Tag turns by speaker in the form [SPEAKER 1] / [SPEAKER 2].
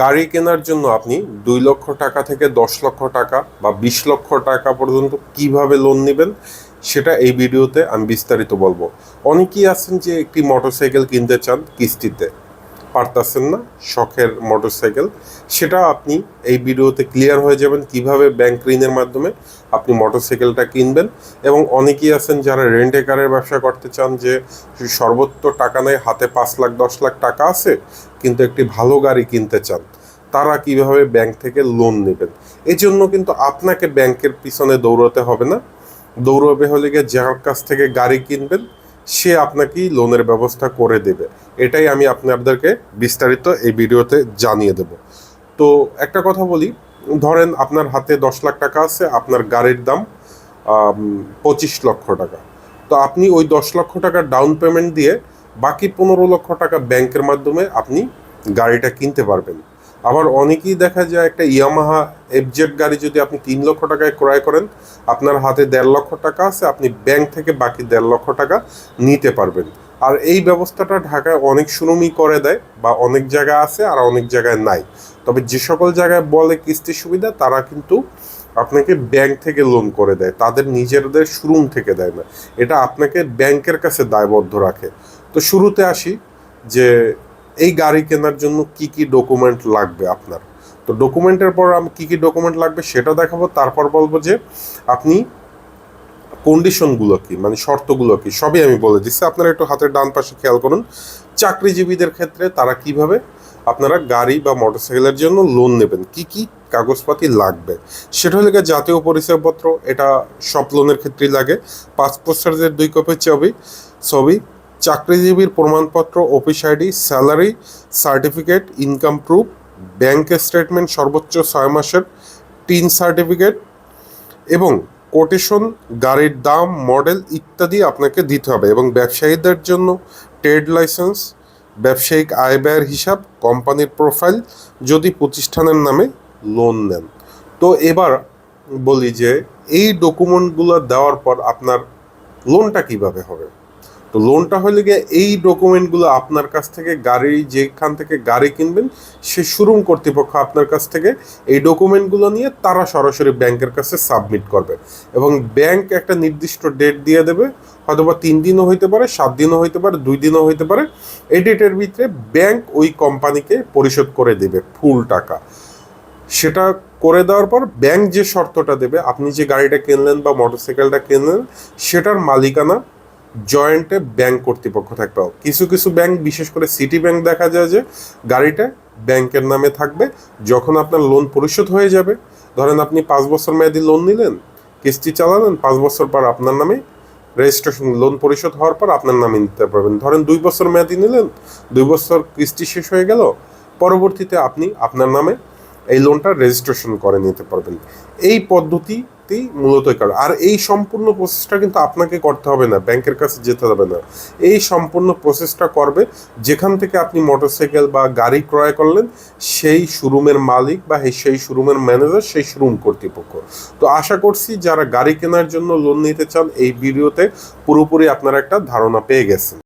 [SPEAKER 1] গাড়ি কেনার জন্য আপনি দুই লক্ষ টাকা থেকে দশ লক্ষ টাকা বা বিশ লক্ষ টাকা পর্যন্ত কীভাবে লোন নেবেন, সেটা এই ভিডিওতে আমি বিস্তারিত বলব। অনেকেই আছেন যে একটি মোটর সাইকেল কিনতে চান কিস্তিতে। পারতাছেন না, শখের মোটরসাইকেল, সেটা আপনি এই ভিডিওতে ক্লিয়ার হয়ে যাবেন কীভাবে ব্যাংক ঋণের মাধ্যমে আপনি মোটরসাইকেলটা কিনবেন এবং অনেকেই আছেন যারা রেন্টে কারের ব্যবসা করতে চান যে সর্বোচ্চ টাকা নেই হাতে পাঁচ লাখ, দশ লাখ টাকা আছে, কিন্তু একটি ভালো গাড়ি কিনতে চান, তারা কীভাবে ব্যাংক থেকে লোন নেবেন? এই জন্য কিন্তু আপনাকে ব্যাংকের পিছনে দৌড়াতে হবে না। দৌড়বে হলে গিয়ে যার কাছ থেকে গাড়ি কিনবেন সে আপনাকেই লোনের ব্যবস্থা করে দেবে। এটাই আমি আপনাদেরকে বিস্তারিত এই ভিডিওতে জানিয়ে দেব। তো একটা কথা বলি, ধরেন আপনার হাতে দশ লাখ টাকা আছে, আপনার গাড়ির দাম পঁচিশ লক্ষ টাকা। তো আপনি ওই দশ লক্ষ টাকা ডাউন পেমেন্ট দিয়ে বাকি পনেরো লক্ষ টাকা ব্যাংকের মাধ্যমে আপনি গাড়িটা কিনতে পারবেন। আবার অনেকেই দেখা যায় একটা ইয়ামাহা এফজেড গাড়ি যদি আপনি তিন লক্ষ টাকায় ক্রয় করেন, আপনার হাতে দেড় লক্ষ টাকা আছে, আপনি ব্যাংক থেকে বাকি দেড় লক্ষ টাকা নিতে পারবেন। আর এই ব্যবস্থাটা ঢাকায় অনেক শোরুমই করে দেয় বা অনেক জায়গায় আছে আর অনেক জায়গায় নাই। তবে যে সকল জায়গায় বলে কিস্তি সুবিধা, তারা কিন্তু আপনাকে ব্যাংক থেকে লোন করে দেয়। তাদের নিজেদের শোরুম থেকে দেয় না। এটা আপনাকে ব্যাংকের কাছে দায়বদ্ধ রাখে। তো শুরুতে আসি যে এই গাড়ি কেনার জন্য কি কি ডকুমেন্ট লাগবে আপনার? তো ডকুমেন্টের পর আমি কী কী ডকুমেন্ট লাগবে সেটা দেখাবো, তারপর বলব যে আপনি কন্ডিশনগুলো কি মানে শর্তগুলো কি, সবই আমি বলে দিচ্ছি। আপনারা একটু হাতের ডান পাশে খেয়াল করুন, চাকরিজীবীদের ক্ষেত্রে তারা কীভাবে আপনারা গাড়ি বা মোটরসাইকেলের জন্য লোন নেবেন, কি কি কাগজপাতি লাগবে, সেটা হলে জাতীয় পরিচয়পত্র, এটা সব লোনের ক্ষেত্রেই লাগে পাসপোর্ট সাইজের দুই কপি ছবি ছবি চাকরিজীবীর প্রমাণপত্র, office ID, salary, certificate, income proof, bank statement, সর্বোচ্চ ছয় মাসের টিন সার্টিফিকেট এবং কোটেশন, গাড়ির দাম, মডেল ইত্যাদি আপনাকে দিতে হবে এবং ব্যবসায়ীদের জন্য ট্রেড লাইসেন্স, ব্যবসায়িক আয় ব্যয়ের হিসাব, কোম্পানির প্রোফাইল, যদি প্রতিষ্ঠানের নামে লোন নেন। তো এবার বলি যে, এই ডকুমেন্টগুলো দেওয়ার পর আপনার লোনটা কীভাবে হবে? তো লোনটা হলে গিয়ে এই ডকুমেন্টগুলো আপনার কাছ থেকে গাড়ি, যেখান থেকে গাড়ি কিনবেন, সে শোরুম কর্তৃপক্ষ আপনার কাছ থেকে এই ডকুমেন্টগুলো নিয়ে তারা সরাসরি ব্যাংকের কাছে সাবমিট করবে এবং ব্যাংক একটা নির্দিষ্ট ডেট দিয়ে দেবে। হয়তোবা তিন দিনও হইতে পারে, সাত দিনও হইতে পারে, দুই দিনও হইতে পারে। এই ডেটের ভিতরে ব্যাংক ওই কোম্পানিকে পরিশোধ করে দেবে ফুল টাকা। সেটা করে দেওয়ার পর ব্যাংক যে শর্তটা দেবে, আপনি যে গাড়িটা কিনলেন বা মোটরসাইকেলটা কিনলেন, সেটার মালিকানা জয়েন্টে ব্যাংক কর্তৃপক্ষ থাকবে। কিছু কিছু ব্যাংক, বিশেষ করে সিটি ব্যাংক দেখা যায় যে গাড়িটা ব্যাংকের নামে থাকবে। যখন আপনার লোন পরিশোধ হয়ে যাবে, ধরেন আপনি পাঁচ বছর মেয়াদি লোন নিলেন, কিস্তি চালালেন, পাঁচ বছর পর আপনার নামে রেজিস্ট্রেশন লোন পরিশোধ হওয়ার পর আপনার নামে নিতে পারবেন। ধরেন দুই বছর মেয়াদি নিলেন, দুই বছর কিস্তি শেষ হয়ে গেল, পরবর্তীতে আপনি আপনার নামে এই লোনটা রেজিস্ট্রেশন করে নিতে পারবেন। এই পদ্ধতিতেই মূলত কারণ। আর এই সম্পূর্ণ প্রসেসটা কিন্তু আপনাকে করতে হবে না, ব্যাংকের কাছে যেতে হবে না। এই সম্পূর্ণ প্রসেসটা করবে, যেখান থেকে আপনি মোটরসাইকেল বা গাড়ি ক্রয় করলেন, সেই শোরুমের মালিক বা সেই শোরুমের ম্যানেজার সেই শোরুম কর্তৃপক্ষ। তো আশা করছি যারা গাড়ি কেনার জন্য লোন নিতে চান, এই ভিডিওতে পুরোপুরি আপনারা একটা ধারণা পেয়ে গেছেন।